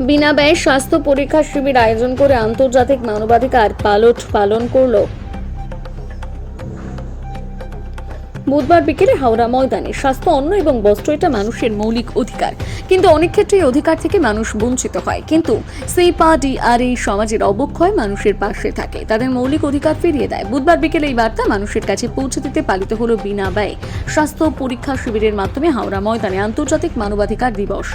বিনা ব্যয়ে স্বাস্থ্য পরীক্ষা শিবির আয়োজন করে আন্তর্জাতিক মানবাধিকার পালট পালন করল। বুধবার বিকেলে হাওড়া ময়দানে স্বাস্থ্য অন্ন এবং বস্ত্র এটা মানুষের মৌলিক অধিকার। কিন্তু অনেক ক্ষেত্রে এই অধিকার থেকে মানুষ বঞ্চিত হয়। কিন্তু সেই পার্টি আর এই সমাজের অবক্ষয় মানুষের পাশে থাকে। তাদের মৌলিক অধিকার ফিরিয়ে দেয়। বুধবার বিকেলে এই বার্তা মানুষের কাছে পৌঁছে দিতে পালিত হলো বিনা ব্যয়ে। স্বাস্থ্য পরীক্ষা শিবিরের মাধ্যমে হাওড়া ময়দানে আন্তর্জাতিক মানবাধিকার দিবস।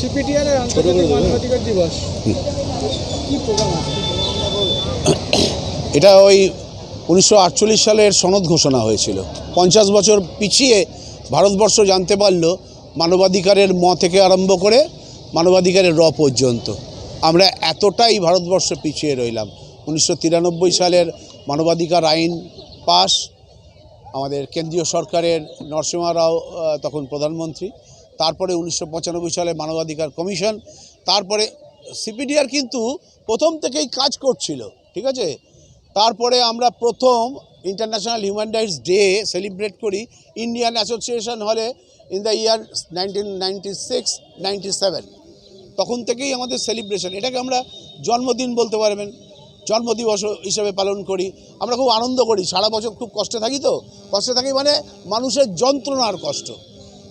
সিপিটিআর এর আন্তর্জাতিক মানবাধিকার দিবস। কি প্রোগ্রাম এটা ওই উনিশশো আটচল্লিশ সালের সনদ ঘোষণা হয়েছিল। পঞ্চাশ বছর পিছিয়ে ভারতবর্ষ জানতে পারল মানবাধিকারের ম থেকে আরম্ভ করে মানবাধিকারের র পর্যন্ত। আমরা এতটাই ভারতবর্ষ পিছিয়ে রইলাম। উনিশশো তিরানব্বই সালের মানবাধিকার আইন পাস আমাদের কেন্দ্রীয় সরকারের নরসিংহ রাও তখন প্রধানমন্ত্রী তারপরে উনিশশো পঁচানব্বই সালে মানবাধিকার কমিশন, তারপরে সিপিডিআর কিন্তু প্রথম থেকেই কাজ করছিল, ঠিক আছে? তারপরে আমরা প্রথম international human rights day celebrate করি ইন্ডিয়ান অ্যাসোসিয়েশন হলে in the year nineteen ninety তখন থেকেই আমাদের সেলিব্রেশন এটাকে আমরা জন্মদিন বলতে পারবেন। জন্মদিবস হিসেবে পালন করি। আমরা খুব আনন্দ করি। সারা বছর খুব কষ্টে থাকি তো? কষ্টে থাকি মানে মানুষের যন্ত্রণার কষ্ট।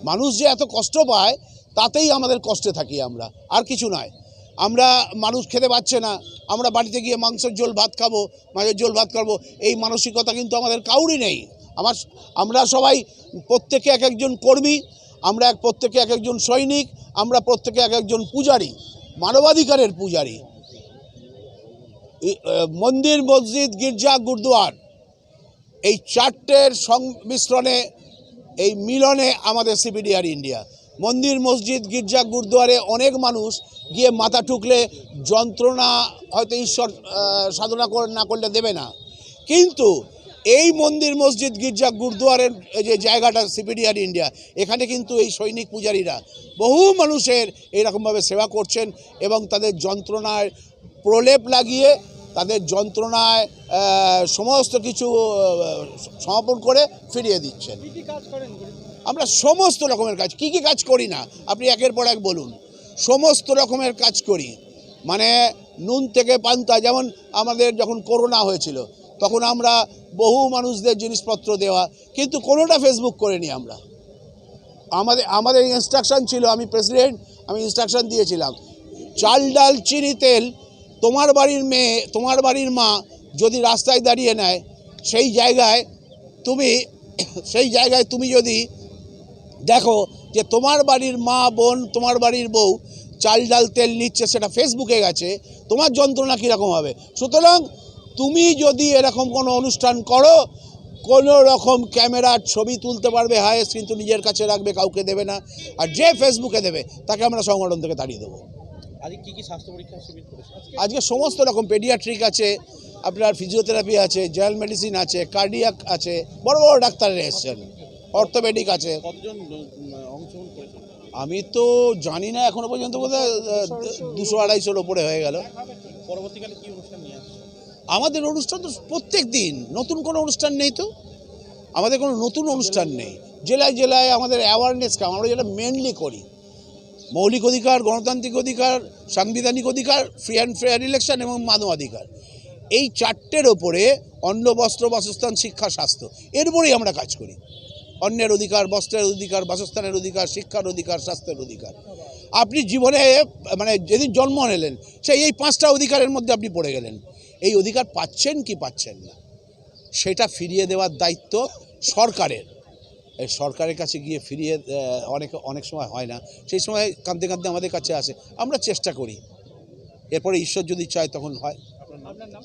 মানুষ যে এত কষ্ট পায়, তাতেই আমাদের কষ্টে থাকি আমরা, আর কিছু নয়। আমরা মানুষ খেতে পাচ্ছে না, আমরা বাড়িতে গিয়ে মাংসের ঝোল ভাত খাব মাছের ঝোল ভাত খাব এই মানসিকতা কিন্তু আমাদের কাউরই নেই। আমার, আমরা সবাই প্রত্যেকে এক একজন কর্মী, আমরা এক, প্রত্যেকে এক একজন সৈনিক, আমরা প্রত্যেকে এক একজন পূজারী, মানবাধিকারের পূজারী। মন্দির, মসজিদ, গির্জা, গুরুদুয়ার, এই চারটের সংমিশ্রণে এই মিলনে আমাদের সিপিডিআর ইন্ডিয়া। মন্দির, মসজিদ, গির্জা, গুরুদুয়ারে অনেক মানুষ গিয়ে মাথা ঠুকলে যন্ত্রণা হয়তো ঈশ্বর সাধনা না করলে দেবে না। কিন্তু এই মন্দির, মসজিদ, গির্জা, গুরুদুয়ারের যে জায়গাটা সিপিডিআর ইন্ডিয়া, এখানে কিন্তু এই সৈনিক পূজারীরা বহু মানুষের এইরকমভাবে সেবা করছেন এবং তাদের যন্ত্রণায় প্রলেপ লাগিয়ে তাদের যন্ত্রণায় সমস্ত কিছু সমাপন করে ফিরিয়ে দিচ্ছেন। আমরা সমস্ত রকমের কাজ কি কি কাজ করি না? আপনি একের পর এক বলুন। সমস্ত রকমের কাজ করি। মানে নুন থেকে পান্তা যেমন আমাদের যখন করোনা হয়েছিল তখন আমরা বহু মানুষদের জিনিসপত্র দেওয়া কিন্তু কোনোটা ফেসবুক করিনি আমরা। আমাদের আমাদের ইনস্ট্রাকশন ছিল আমি প্রেসিডেন্ট আমি ইনস্ট্রাকশন দিয়েছিলাম। চাল ডাল চিনি তেল তোমার বাড়ির মেয়ে, তোমার বাড়ির মা যদি রাস্তায় দাঁড়িয়ে নেয়, সেই জায়গায় তুমি, সেই জায়গায় তুমি যদি দেখো যে তোমার বাড়ির মা, বোন, তোমার বাড়ির বউ চাল ডাল তেল নিচ্ছে, সেটা ফেসবুকে গেছে, তোমার যন্ত্রণা কীরকম হবে? সুতরাং তুমি যদি এরকম কোনো অনুষ্ঠান করো, কোনো রকম ক্যামেরার ছবি তুলতে পারবে হায়েস্ট কিন্তু নিজের কাছে রাখবে, কাউকে দেবে না, আর যে ফেসবুকে দেবে, তাকে আমরা সংগঠন থেকে তাড়িয়ে দেবো। আজকে কি কি স্বাস্থ্য পরীক্ষা শিবির করেছে? আজকে সমস্ত রকম পেডিয়াট্রিক আছে আপনার ফিজিওথেরাপি আছে জেনারেল মেডিসিন আছে কার্ডিয়াক আছে বড় বড় ডাক্তাররা এসছেন। অর্থোপেডিক আছে। কতজন অংশগ্রহণ করেছেন? আমি তো জানি না এখনও পর্যন্ত বোধহয় দুশো আড়াইশোর ওপরে হয়ে গেল। পরবর্তীকালে কি অনুষ্ঠান নিয়ে আসছে আমাদের অনুষ্ঠান তো প্রত্যেক দিন নতুন কোনো অনুষ্ঠান নেই তো। আমাদের কোনো নতুন অনুষ্ঠান নেই। জেলায় জেলায় আমাদের অ্যাওয়ারনেস কাম আমরা যেটা মেনলি করি। মৌলিক অধিকার, গণতান্ত্রিক অধিকার, সাংবিধানিক অধিকার ফ্রি অ্যান্ড ফেয়ার ইলেকশন এবং মানবাধিকার। এই চারটের ওপরে অন্ন, বস্ত্র, বাসস্থান, শিক্ষা, স্বাস্থ্য, এর উপরেই আমরা কাজ করি। অন্যের অধিকার, বস্ত্রের অধিকার, বাসস্থানের অধিকার, শিক্ষার অধিকার, স্বাস্থ্যের অধিকার। আপনি জীবনে মানে যেদিন জন্ম নিলেন, সেই এই পাঁচটা অধিকারের মধ্যে আপনি পড়ে গেলেন। এই অধিকার পাচ্ছেন কি পাচ্ছেন না? সেটা ফিরিয়ে দেওয়ার দায়িত্ব সরকারের। সরকারের কাছে গিয়ে ফিরিয়ে অনেক অনেক সময় হয় না। সেই সময় কাঁদতে কাঁদতে আমাদের কাছে আসে, আমরা চেষ্টা করি। এরপরে ঈশ্বর যদি চায় তখন হয়।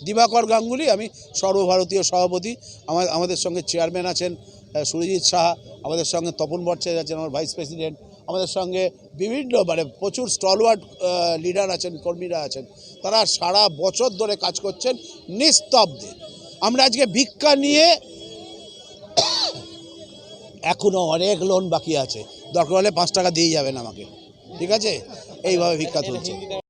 দিবাকর গাঙ্গুলি, আমি সর্বভারতীয় সভাপতি, আমার, আমাদের সঙ্গে চেয়ারম্যান আছেন সুরজিৎ সাহা, আমাদের সঙ্গে তপন ভট্টাচার্য আছেন, আমার ভাইস প্রেসিডেন্ট, আমাদের সঙ্গে বিভিন্ন মানে প্রচুর স্টলওয়ার্ড লিডার আছেন, কর্মীরা আছেন। তারা সারা বছর ধরে কাজ করছেন নিস্তব্ধে। আমরা আজকে ভিক্ষা নিয়ে এখনও অনেক লোন বাকি আছে। দরকার হলে পাঁচ টাকা দিয়ে যাবেন আমাকে। ঠিক আছে? এইভাবে ভিক্ষা তুলছে